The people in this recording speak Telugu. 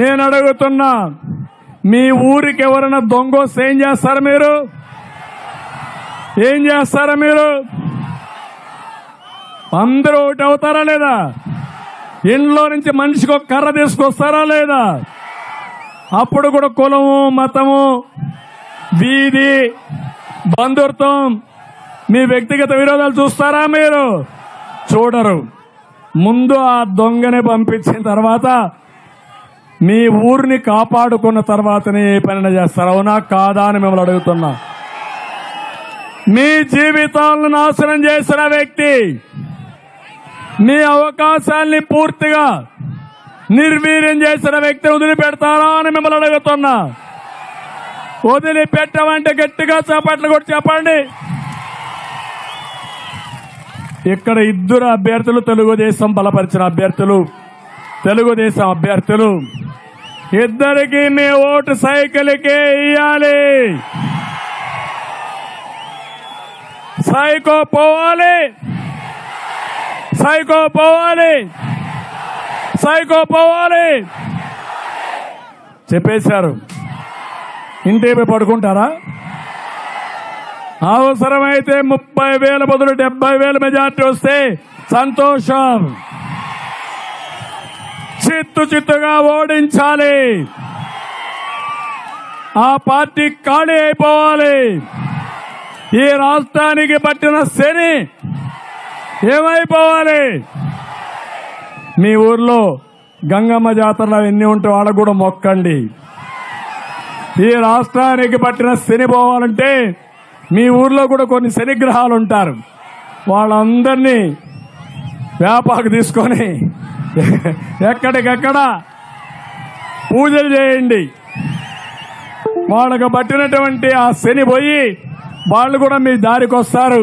నేను అడుగుతున్నా మీ ఊరికి ఎవరైనా దొంగ ఏం చేస్తారు మీరు? ఏం చేస్తారా మీరు? అందరూ ఒకటి అవుతారా లేదా? ఇంట్లో నుంచి మనిషికి ఒక కర్ర తీసుకొస్తారా లేదా? అప్పుడు కూడా కులము మతము వీధి బంధుత్వం మీ వ్యక్తిగత విరోధాలు చూస్తారా మీరు? చూడరు. ముందు ఆ దొంగని పంపించిన తర్వాత మీ ఊరిని కాపాడుకున్న తర్వాతనే ఏ పని చేస్తారు. అవునా కాదా అని మిమ్మల్ని అడుగుతున్నా. మీ జీవితాలను నాశనం చేసిన వ్యక్తి మీ అవకాశాల్ని పూర్తిగా నిర్వీర్యం చేసిన వ్యక్తిని వదిలిపెడతారా అని మిమ్మల్ని అడుగుతున్నా. వదిలిపెట్టమంటే గట్టిగా చేపట్లు కూడా చెప్పండి. ఇక్కడ ఇద్దరు అభ్యర్థులు తెలుగుదేశం బలపరిచిన అభ్యర్థులు తెలుగుదేశం అభ్యర్థులు. ఇద్దరికి మీ ఓటు సైకిల్కే ఇయ్యాలి. సైకో పోవాలి. సైకో పోవాలి. సైకో పోవాలి. చెప్పేశారు. ఇంటి పడుకుంటారా? అవసరమైతే ముప్పై వేల బదులు డెబ్బై వేల మెజార్టీ వస్తే సంతోషం. చిత్తు చిత్తుగా ఓడించాలి. ఆ పార్టీ ఖాళీ అయిపోవాలి. ఈ రాష్ట్రానికి పట్టిన శని ఏమైపోవాలి? మీ ఊర్లో గంగమ్మ జాతరలో ఎన్ని ఉంటే వాడ కూడా మొక్కండి. ఈ రాష్ట్రానికి పట్టిన శని పోవాలంటే మీ ఊర్లో కూడా కొన్ని శనిగ్రహాలు ఉంటారు. వాళ్ళందరినీ వేపాకు తీసుకొని ఎక్కడికెక్కడ పూజలు చేయండి. వాళ్ళకు పట్టినటువంటి ఆ శని పోయి వాళ్ళు కూడా మీ దారికి వస్తారు.